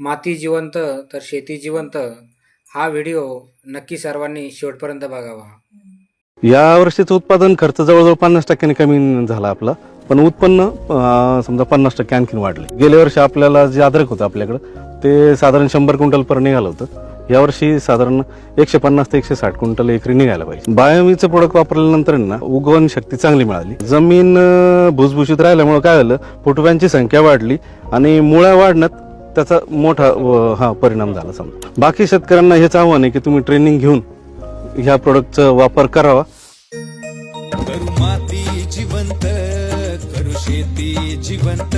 माती जिवंत तर शेती जिवंत हा व्हिडिओ नक्की सर्वांनी शेवटपर्यंत बघावा. या वर्षीचं उत्पादन खर्च जवळजवळ पन्नास टक्क्यांनी कमी झाला आपला पण उत्पन्न अं, समजा पन्नास टक्के आणखीन वाढले. गेल्या वर्षी आपल्याला जे अद्रक होतं आपल्याकडं ते साधारण शंभर क्विंटल पर निघालं होतं. यावर्षी साधारण एकशे पन्नास ते एकशे साठ क्विंटल एकरी निघायला पाहिजे. बायोमीचं प्रोडक्ट वापरल्यानंतर ना उगवण शक्ती चांगली मिळाली. जमीन अं, भुसभुशीत राहिल्यामुळे काय झालं फुटव्यांची संख्या वाढली आणि मुळ्या वाढण्यात त्याचा मोठा हा परिणाम झाला समजा. बाकी शेतकऱ्यांना हेच आव्हान आहे की तुम्ही ट्रेनिंग घेऊन ह्या प्रोडक्टचा वापर करावा. करू माती जिवंत करू शेती जिवंत.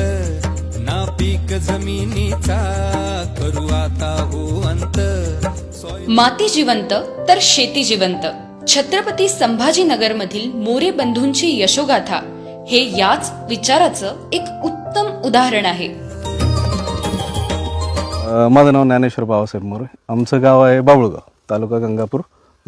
नापीक जमिनीचा करू आता हो अंत. माती जिवंत तर शेती जिवंत. छत्रपती संभाजीनगर मधील मोरे बंधूंची यशोगाथा हे याच विचाराचं एक उत्तम उदाहरण आहे. अ, माझं नाव ज्ञानेश्वर बाबासाहेब मोरे. आमचं गाव आहे बाबुळगाव तालुका गंगापूर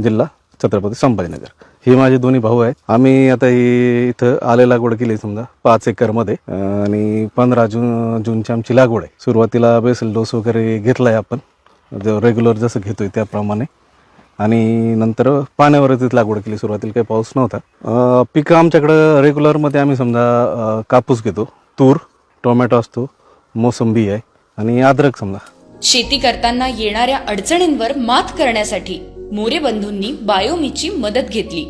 जिल्हा छत्रपती संभाजीनगर. हे माझे दोन्ही भाऊ आहेत. आम्ही आता ही इथं आले लागवड केली समजा पाच एकरमध्ये. अ, आणि पंधरा जून जूनची आमची लागवड आहे. सुरुवातीला बेसल डोस वगैरे घेतलाय आपण. रेग्युलर जसं घेतोय त्याप्रमाणे. आणि नंतर पाण्यावरतीच लागवड केली. सुरुवातीला काही पाऊस नव्हता. अ, पिकं आमच्याकडं रेग्युलरमध्ये आम्ही समजा अ, कापूस घेतो. तूर टोमॅटो असतो. मोसंबी आहे. आणि अद्रक समजा. शेती करताना येणाऱ्या अडचणींवर मात करण्यासाठी मोरे बंधूंनी बायोमीची मदत घेतली.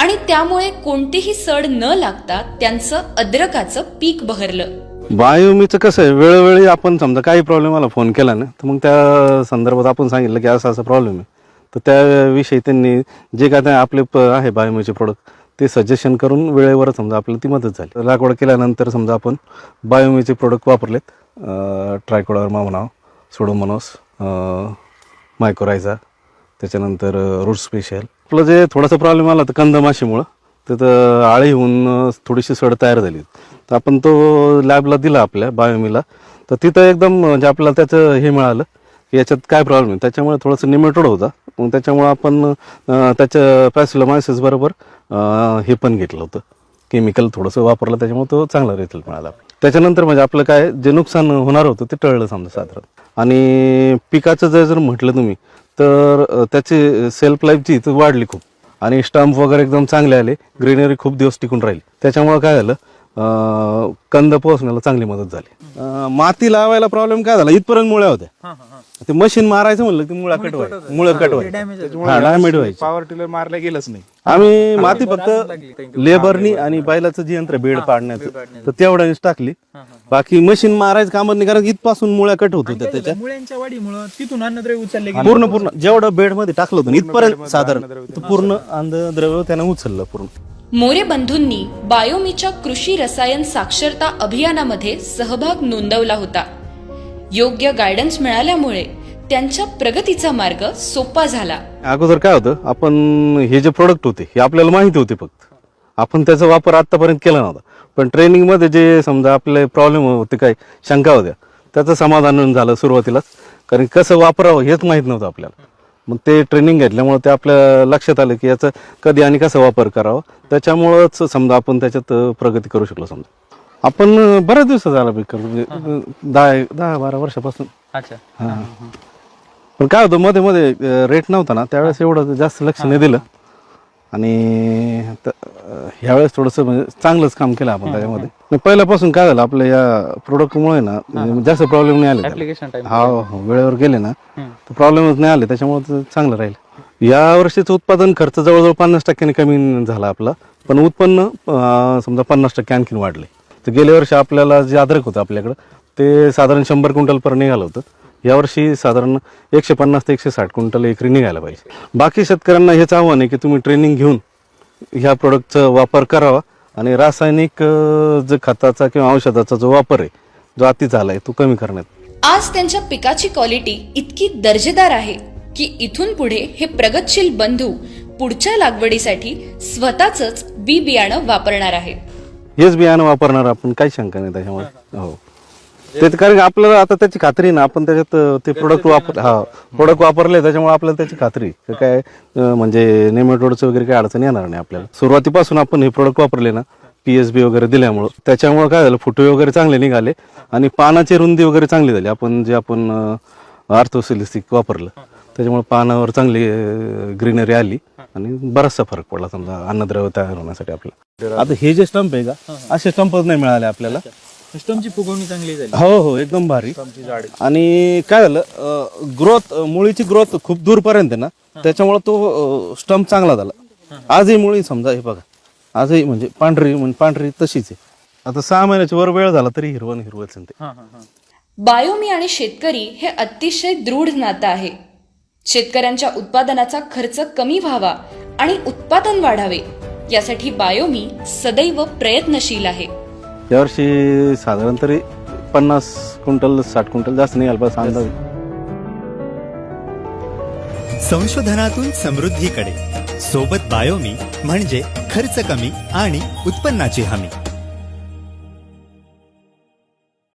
आणि त्यामुळे कोणतीही सड न लागता त्यांचं अद्रकाचं पीक बहरलं. बायोमीचं कसं आहे वेळोवेळी आपण समजा काही प्रॉब्लेम आला फोन केला ना तर मग त्या संदर्भात आपण सांगितलं की असा असा प्रॉब्लेम आहे. तर त्याविषयी त्यांनी जे काय ते आपले प आहे बायोमीचे प्रोडक्ट ते सजेशन करून वेळेवर समजा आपल्याला ती मदत झाली. लागवड केल्यानंतर समजा आपण बायोमीचे प्रोडक्ट वापरलेत. ट्रायकोडर्मा म्हणा सोडोमोनोस मायकोरायझा त्याच्यानंतर रूट स्पेशल आपलं जे थोडासा प्रॉब्लेम आला तर कंदमाशीमुळं तिथं आळी होऊन थोडीशी सड तयार झाली तर आपण तो लॅबला दिला आपल्या बायोमीला तर तिथं एकदम म्हणजे आपल्याला त्याचं हे मिळालं की याच्यात काय प्रॉब्लेम आहे? त्याच्यामुळे थोडंसं निमेटोड होता. मग त्याच्यामुळं आपण त्याच्या पॅसिलोमायसिस बरोबर हे पण घेतलं होतं. केमिकल थोडंसं वापरलं त्याच्यामुळे तो चांगला रिझल्ट मिळाला त्याच्यानंतर म्हणजे आपलं काय जे नुकसान होणार होतं ते टळलं समजा साधारण. आणि पिकाचं जर जर म्हटलं तुम्ही तर त्याची सेल्फ लाईफ जी ती वाढली खूप. आणि स्टंप वगैरे एकदम चांगले आले ग्रीनरी खूप दिवस टिकून राहिली. त्याच्यामुळं काय झालं कंद पोहोचण्याला चांगली मदत झाली. माती लावायला प्रॉब्लेम काय झाला? इथपर्यंत मुळ्या होत्या. ते मशीन मारायचं म्हणलं की मुळा कट व्हायचं मुळं कट व्हायचं हा डॅमेज व्हायची. पॉवर टिलर मारला गेलंच नाही. आम्ही माती फक्त लेबरनी आणि बैलाचं जे यंत्र बेड पाडण्याचं तर तेवढ्यानेच टाकली. बाकी मशीन मारायचं कामच नाही कारण इथपासून मुळ्या कट होत होत्या त्याच्या. मुळ्यांच्या वाढीमुळं तिथून अन्नद्रव्य उचलले पूर्ण पूर्ण जेवढं बेडमध्ये टाकलं होतं इथपर्यंत साधारण पूर्ण अंधद्रव्य त्यानं उचललं पूर्ण. मोरे बंधूंनी बायोमीच्या कृषी रसायन साक्षरता अभियानामध्ये सहभाग नोंदवला होता. योग्य गायडन्स मिळाल्यामुळे त्यांच्या प्रगतीचा मार्ग सोपा झाला. अगोदर काय होतं आपण हे जे प्रोडक्ट होते हे आपल्याला माहिती होते फक्त. आपण त्याचा वापर आतापर्यंत केला नव्हता. पण ट्रेनिंगमध्ये जे समजा आपले प्रॉब्लेम होते काय शंका होत्या त्याचं समाधान झालं सुरुवातीलाच कारण कसं वापरावं हेच माहीत नव्हतं आपल्याला. मग ते ट्रेनिंग घेतल्यामुळे ते आपल्या लक्षात आलं की याचं कधी आणि कसा वापर करावा? त्याच्यामुळंच समजा आपण त्याच्यात प्रगती करू शकलो समजा. आपण बऱ्याच दिवस झाला पीक करतो म्हणजे दहा दहा बारा वर्षापासून. अच्छा. हा. पण काय होतं मध्ये मध्ये रेट नव्हता ना त्यावेळेस एवढं जास्त लक्ष नाही दिलं. आणि ह्यावेळेस थोडंसं म्हणजे चांगलंच काम केलं आपण त्याच्यामध्ये. पहिल्यापासून काय झालं आपल्या या प्रोडक्टमुळे ना म्हणजे जास्त प्रॉब्लेम नाही आले time. हा हो, वेळेवर गेले ना तर प्रॉब्लेमच नाही आले त्याच्यामुळे चांगलं राहील. या वर्षीचं उत्पादन खर्च जवळजवळ पन्नास टक्क्यांनी कमी झाला आपला पण उत्पन्न समजा पन्नास टक्के आणखीन वाढले. तर गेल्या वर्षी आपल्याला जे अद्रक होतं आपल्याकडं ते साधारण शंभर क्विंटल पर निघालं होतं. यावर्षी साधारण एकशे पन्नास ते एकशे साठ क्विंटल एकरी निघायला पाहिजे. बाकी शेतकऱ्यांना हेच आव्हान आहे की तुम्ही ट्रेनिंग घेऊन ह्या प्रोडक्टचा वापर करावा आणि रासायनिक जे खताचा किंवा औषधाचा जो वापर आहे जो अति झाला आहे तो कमी करण्यात आज त्यांच्या पिकाची क्वालिटी इतकी दर्जेदार आहे की इथून पुढे हे प्रगतशील बंधू पुढच्या लागवडीसाठी स्वतःच बी बियाणं वापरणार आहे हेच बियाणं वापरणार आपण काही शंका नाही त्याच्यामुळे हो. ते कारण की आपल्याला आता त्याची खात्री ना आपण त्याच्यात ते प्रोडक्ट वापर हा प्रोडक्ट वापरले त्याच्यामुळे आपल्याला त्याची खात्री. की काय अं, म्हणजे नेमेटोडचं वगैरे काही अडचण येणार नाही आपल्याला. सुरुवातीपासून आपण हे प्रोडक्ट वापरले ना टी एस बी वगैरे दिल्यामुळं. त्याच्यामुळं काय झालं फुटवे वगैरे चांगले निघाले आणि पानाची रुंदी वगैरे चांगली झाली. आपण जे आपण आर्थोसिलिस्टिक वापरलं त्याच्यामुळे पानावर चांगली ग्रीनरी आली आणि बराचसा फरक पडला समजा अन्नद्रव्य तयार होण्यासाठी आपल्याला. आता हे जे स्टंप आहे का असे स्टंपच नाही मिळाले आपल्याला. सिस्टमची फुगवणी चांगली झाली. हो हो एकदम भारी. झाड. आणि काय झालं ग्रोथ मुळीची ग्रोथ खूप दूरपर्यंत आहे ना त्याच्यामुळे तो स्टंप चांगला झाला. आजही मुळी समजा हे बघा. आजही म्हणजे पांढरी म्हणजे पांढरी तशीच आहे. आता सहा महिन्याची वर वेळ झाला तरी हिरवण हिरवच हा हा हा. बायोमी आणि शेतकरी हे अतिशय दृढ नातं आहे. शेतकऱ्यांच्या उत्पादनाचा खर्च कमी व्हावा आणि उत्पादन वाढावे यासाठी बायोमी सदैव प्रयत्नशील आहे. यावर्षी साधारण तरी पन्नास क्विंटल साठ क्विंटल जास्त नाही आला बस अंदाज. संशोधनातून समृद्धीकडे. सोबत बायोमी म्हणजे खर्च कमी आणि उत्पन्नाची हमी.